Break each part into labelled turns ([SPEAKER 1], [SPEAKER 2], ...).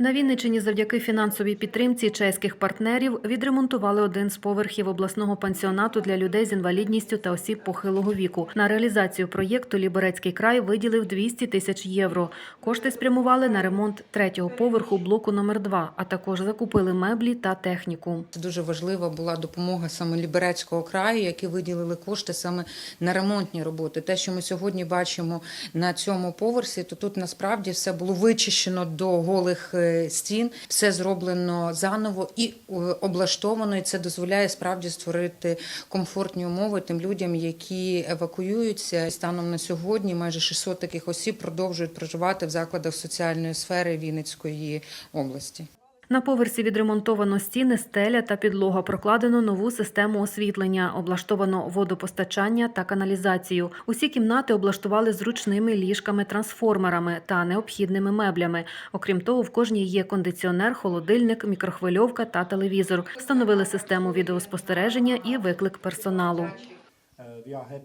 [SPEAKER 1] На Вінниччині завдяки фінансовій підтримці чеських партнерів відремонтували один з поверхів обласного пансіонату для людей з інвалідністю та осіб похилого віку. На реалізацію проєкту Ліберецький край виділив 200 тисяч євро. Кошти спрямували на ремонт третього поверху блоку номер 2 а також закупили меблі та техніку.
[SPEAKER 2] Дуже важлива була допомога саме Ліберецького краю, які виділили кошти саме на ремонтні роботи. Те, що ми сьогодні бачимо на цьому поверсі, то тут насправді все було вичищено до голих е, стін, все зроблено заново і е, облаштовано. І це дозволяє справді створити комфортні умови тим людям, які евакуюються. Станом на сьогодні майже 600 таких осіб продовжують проживати в закладах соціальної сфери Вінницької області.
[SPEAKER 1] На поверсі відремонтовано стіни, стеля та підлога. Прокладено нову систему освітлення, облаштовано водопостачання та каналізацію. Усі кімнати облаштували зручними ліжками-трансформерами та необхідними меблями. Окрім того, в кожній є кондиціонер, холодильник, мікрохвильовка та телевізор. Встановили систему відеоспостереження і виклик персоналу.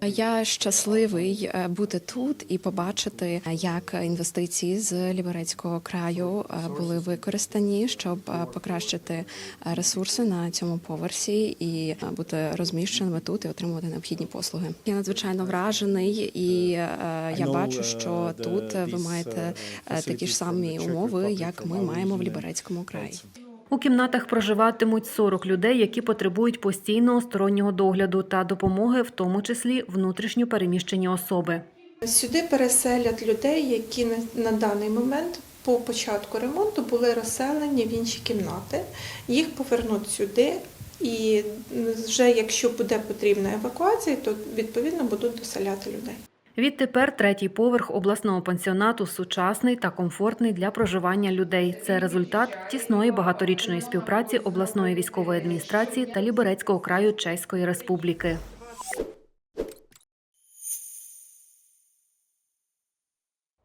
[SPEAKER 3] Я щасливий е, бути тут і побачити, як інвестиції з Ліберецького краю е, були використані, щоб е, покращити е, ресурси на цьому поверсі і е, бути розміщеними тут і отримувати необхідні послуги. Я надзвичайно вражений, і е, я бачу, що тут е, ви маєте е, такі ж самі умови, як ми маємо в Ліберецькому краї.
[SPEAKER 1] У кімнатах проживатимуть 40 людей, які потребують постійного стороннього догляду та допомоги, в тому числі внутрішньо переміщені особи.
[SPEAKER 4] Сюди переселять людей, які на- даний момент по початку ремонту були розселені в інші кімнати. Їх повернуть сюди, і вже якщо буде потрібна евакуація, то відповідно будуть доселяти людей.
[SPEAKER 1] Відтепер третій поверх обласного пансіонату сучасний та комфортний для проживання людей. Це результат тісної багаторічної співпраці обласної військової адміністрації та Ліберецького краю Чеської Республіки.